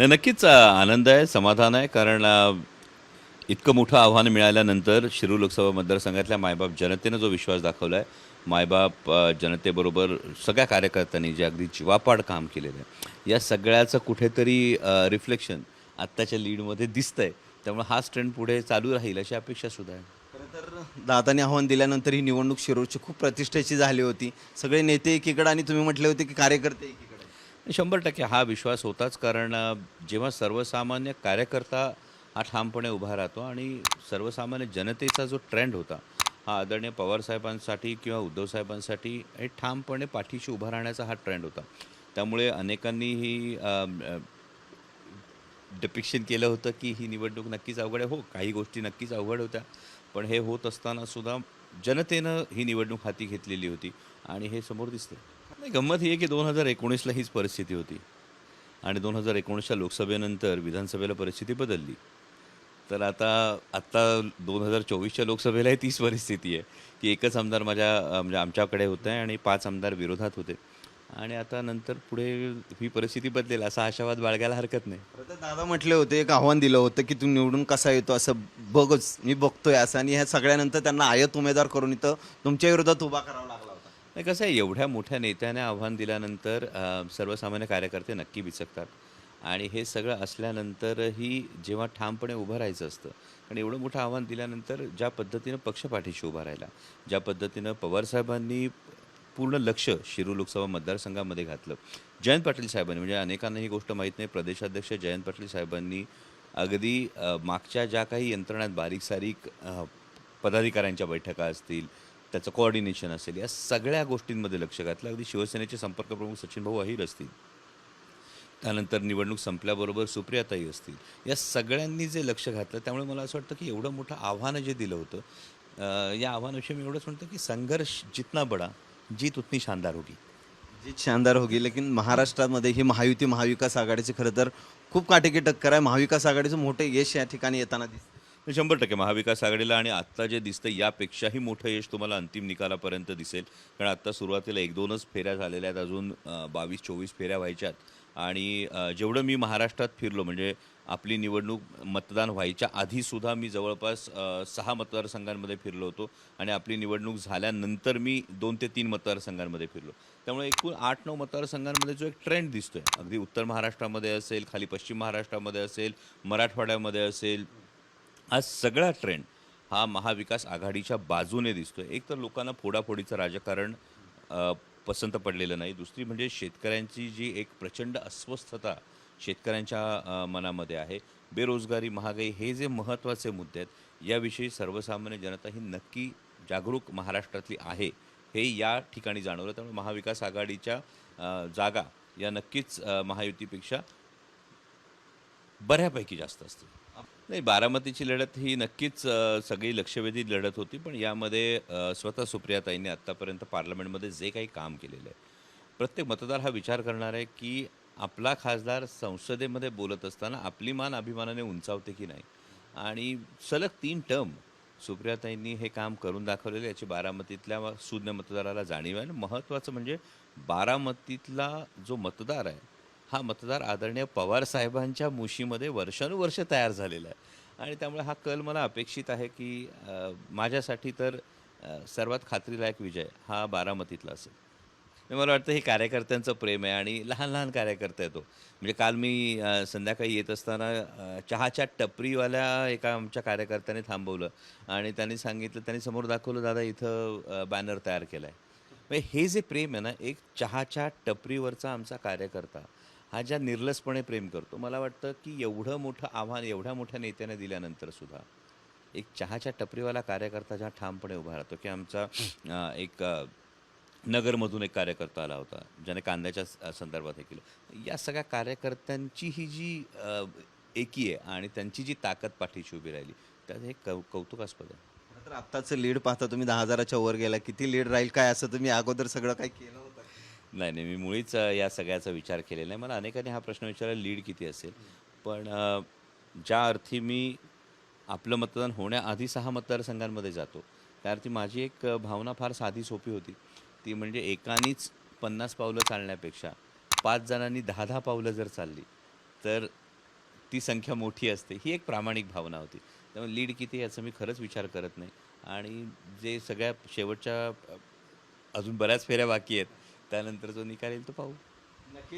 नाही नक्कीच आनंद आहे समाधान आहे कारण इतकं मोठं आव्हान मिळाल्यानंतर शिरू लोकसभा मतदारसंघातल्या मायबाप जनतेनं जो विश्वास दाखवला आहे मायबाप जनतेबरोबर सगळ्या कार्यकर्त्यांनी जे अगदी जीवापाड काम केलेलं आहे या सगळ्याचं कुठेतरी रिफ्लेक्शन आत्ताच्या लीडमध्ये दिसतं आहे त्यामुळे हाच ट्रेंड पुढे चालू राहील अशी अपेक्षा सुद्धा आहे. तर दादाने आव्हान दिल्यानंतर ही निवडणूक शिरूरची खूप प्रतिष्ठेची झाली होती. सगळे नेते एकीकडे आणि तुम्ही म्हटले होते की कार्यकर्ते एकीकडे. शंभर टक्के हा विश्वास होताच कारण जेव्हा सर्वसामान्य कार्यकर्ता हा ठामपणे उभा राहतो आणि सर्वसामान्य जनतेचा जो ट्रेंड होता हा आदरणीय पवारसाहेबांसाठी किंवा उद्धवसाहेबांसाठी हे ठामपणे पाठीशी उभा राहण्याचा हा ट्रेंड होता. त्यामुळे अनेकांनी ही डिपिक्शन केलं होतं की ही निवडणूक नक्कीच अवघड आहे. हो काही गोष्टी नक्कीच अवघड होत्या पण हे होत असताना सुद्धा जनतेनं ही निवडणूक हाती घेतलेली होती आणि हे समोर दिसते नाही गंमत ही आहे की दोन हजार एकोणीसला हीच परिस्थिती होती. आणि दोन हजार एकोणीसच्या लोकसभेनंतर विधानसभेला परिस्थिती बदलली. तर आता आत्ता दोन हजार चोवीसच्या लोकसभेलाही तीच परिस्थिती आहे की एकच आमदार माझ्या म्हणजे आमच्याकडे होते आणि पाच आमदार विरोधात होते. आणि आता नंतर पुढे ही परिस्थिती बदलेल असा आशावाद बाळगायला हरकत नाही. तर दादा म्हटले होते एक आव्हान दिलं होतं की तू निवडून कसा येतो असं बघच मी बघतोय असं. आणि ह्या सगळ्यानंतर त्यांना आयत उमेदवार करून इथं तुमच्या विरोधात उभा करावा नाही कसं आहे एवढ्या मोठ्या नेत्याने आव्हान दिल्यानंतर अ, सर्वसामान्य कार्यकर्ते नक्की बिचकतात आणि हे सगळं असल्यानंतरही जेव्हा ठामपणे उभं राहायचं असतं आणि एवढं मोठं आव्हान दिल्यानंतर ज्या पद्धतीनं पक्षपाठीशी उभा राहिला ज्या पद्धतीनं पवारसाहेबांनी पूर्ण लक्ष शिरू लोकसभा मतदारसंघामध्ये घातलं. जयंत पाटील साहेबांनी म्हणजे अनेकांना ही गोष्ट माहीत नाही प्रदेशाध्यक्ष जयंत पाटील साहेबांनी अगदी अ, मागच्या ज्या काही यंत्रणात बारीक सारीक अ, पदाधिकाऱ्यांच्या बैठका असतील त्याचं कोऑर्डिनेशन असेल. या सगळ्या गोष्टींमध्ये लक्ष घातलं. अगदी शिवसेनेचे संपर्क प्रमुख सचिन भाऊ अहिर असतील. त्यानंतर निवडणूक संपल्याबरोबर सुप्रियाताई असतील. या सगळ्यांनी जे लक्ष घातलं त्यामुळे मला असं वाटतं की एवढं मोठं आव्हानं जे दिलं होतं या आव्हानाविषयी मी एवढंच म्हणतो की संघर्ष जितना बडा जीत उतनी शानदार होगी. जी शानदार होगी लेकिन महाराष्ट्रामध्ये ही महायुती महाविकास आघाडीची खरं तर खूप काटेकी टक्कर आहे. महाविकास आघाडीचं मोठं यश या ठिकाणी येताना दिसतं शंभर टक्के महाविकास आघाडीला आणि आत्ता जे दिसतं यापेक्षाही मोठं यश तुम्हाला अंतिम निकालापर्यंत दिसेल. कारण आत्ता सुरुवातीला एक दोनच फेऱ्या झालेल्या आहेत अजून बावीस चोवीस फेऱ्या व्हायच्यात आणि जेवढं मी महाराष्ट्रात फिरलो म्हणजे आपली निवडणूक मतदान व्हायच्या आधीसुद्धा मी जवळपास सहा मतदारसंघांमध्ये फिरलो होतो. आणि आपली निवडणूक झाल्यानंतर मी दोन ते तीन मतदारसंघांमध्ये फिरलो. त्यामुळे एकूण आठ नऊ मतदारसंघांमध्ये जो एक ट्रेंड दिसतोय. अगदी उत्तर महाराष्ट्रामध्ये असेल खाली पश्चिम महाराष्ट्रामध्ये असेल मराठवाड्यामध्ये असेल हा सगळा ट्रेंड हा महाविकास आघाडीच्या बाजूने दिसतोय. एक तर लोकांना फोडाफोडीचं राजकारण पसंत पडलेलं नाही. दुसरी म्हणजे शेतकऱ्यांची जी एक प्रचंड अस्वस्थता शेतकऱ्यांच्या मनामध्ये आहे. बेरोजगारी महागाई हे जे महत्त्वाचे मुद्दे आहेत याविषयी सर्वसामान्य जनता ही नक्की जागरूक महाराष्ट्रातली आहे हे या ठिकाणी जाणवलं. त्यामुळे महाविकास आघाडीच्या जागा या नक्कीच महायुतीपेक्षा बऱ्यापैकी जास्त असतील. नाही बारामतीची लढत ही नक्कीच सगळी लक्षवेधी लढत होती पण यामध्ये स्वतः सुप्रियाताईंनी आत्तापर्यंत पार्लमेंटमध्ये जे काही काम केलेलं आहे प्रत्येक मतदार हा विचार करणार आहे की आपला खासदार संसदेमध्ये बोलत असताना आपली मान अभिमानाने उंचावते की नाही? आणि सलग तीन टर्म सुप्रियाताईंनी हे काम करून दाखवलेलं याची बारामतीतल्या शून्य मतदाराला जाणीव आहे. आणि महत्त्वाचं म्हणजे बारामतीतला जो मतदार आहे हा मतदार आदरणीय पवार साहेबांच्या मुशीमध्ये वर्षानुवर्ष तयार झालेला आहे. आणि त्यामुळे हा कल मला अपेक्षित आहे की माझ्यासाठी तर सर्वात खात्रीलायक विजय हा बारामतीतला असेल. मला वाटतं हे कार्यकर्त्यांचं प्रेम आहे आणि लहान लहान कार्यकर्ता येतो म्हणजे काल मी संध्याकाळी येत असताना चहाच्या टपरीवाल्या एका आमच्या कार्यकर्त्याने थांबवलं आणि त्यांनी सांगितलं त्यांनी समोर दाखवलं दादा इथं बॅनर तयार केला आहे म्हणजे हे जे प्रेम आहे ना एक चहाच्या टपरीवरचा आमचा कार्यकर्ता हा ज्या निर्लसपणे प्रेम करतो मला वाटतं की एवढं मोठं आव्हान एवढ्या मोठ्या नेत्याने दिल्यानंतर सुद्धा एक चहाच्या टपरीवाला कार्यकर्ता ज्या ठामपणे उभा राहतो की आमचा एक नगरमधून एक कार्यकर्ता आला होता ज्याने कांद्याच्या स- संदर्भात हे केलं. या सगळ्या कार्यकर्त्यांची ही जी एकी आहे आणि त्यांची जी ताकद पाठीशी उभी राहिली त्यात हे कौ कौतुकास्पद आहे. तर आत्ताचं लीड पाहता तुम्ही दहा हजाराच्या वर गेला किती लीड राहील काय असं तुम्ही अगोदर सगळं काही केलं होतं? नाही नाही मी मुळीच या सगळ्याचा विचार केलेला नाही मला अनेकांनी हा प्रश्न विचारला लीड किती असेल? पण ज्या अर्थी मी आपलं मतदान होण्याआधी सहा मतदारसंघांमध्ये जातो त्या अर्थी माझी एक भावना फार साधी सोपी होती. ती म्हणजे एकानीच पन्नास पावलं चालण्यापेक्षा पाच जणांनी दहा दहा पावलं जर चालली तर ती संख्या मोठी असते. ही एक प्रामाणिक भावना होती. त्यामुळे लीड किती याचा मी खरंच विचार करत नाही. आणि जे सगळ्या शेवटच्या अजून बऱ्याच फेऱ्या बाकी आहेत त्यानंतर जो निकाल येईल तो पाहू.